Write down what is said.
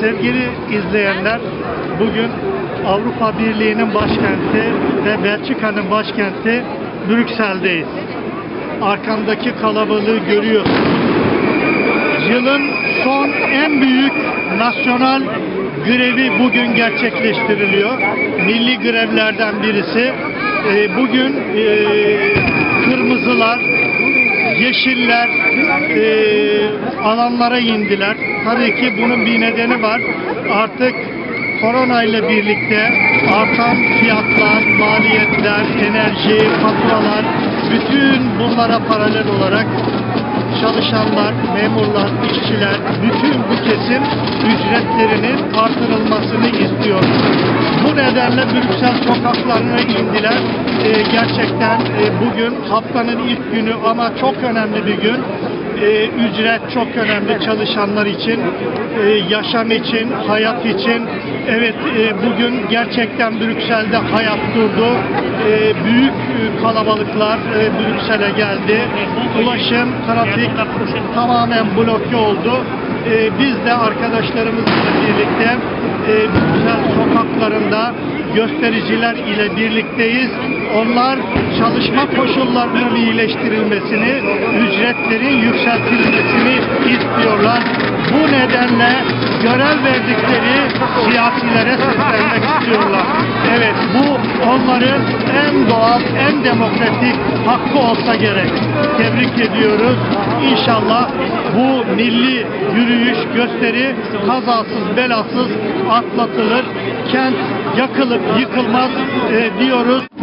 Sevgili izleyenler, bugün Avrupa Birliği'nin başkenti ve Belçika'nın başkenti Brüksel'deyiz. Arkamdaki kalabalığı görüyorsunuz. Yılın son en büyük nasyonal grevi bugün gerçekleştiriliyor. Milli grevlerden birisi. Ee, bugün e, kırmızılar, yeşiller e, alanlara indiler. Tabii ki bunun bir nedeni var. Artık korona ile birlikte artan fiyatlar, maliyetler, enerji, faturalar bütün bunlara paralel olarak çalışanlar, memurlar, işçiler, bütün bu kesim ücretlerinin artırılmasını istiyor. Bu nedenle Brüksel sokaklarına indiler. Ee, gerçekten e, bugün haftanın ilk günü ama çok önemli bir gün. Ee, ücret çok önemli çalışanlar için, e, yaşam için, hayat için. Evet e, bugün gerçekten Brüksel'de hayat durdu. E, büyük e, kalabalıklar e, Brüksel'e geldi. Ulaşım, trafik tamamen bloke oldu. E, biz de arkadaşlarımızla birlikte e, Brüksel sokaklarında göstericiler ile birlikteyiz. Onlar çalışma koşullarının iyileştirilmesini, ücretlerin yükseltilmesini istiyorlar. Bu nedenle görev verdikleri siyasilere seslenmek istiyorlar. Evet bu onların en doğal, en demokratik hakkı olsa gerek. Tebrik ediyoruz. İnşallah bu milli yürüyüş, gösteri kazasız belasız atlatılır. Kent yakılıp yıkılmaz e, diyoruz.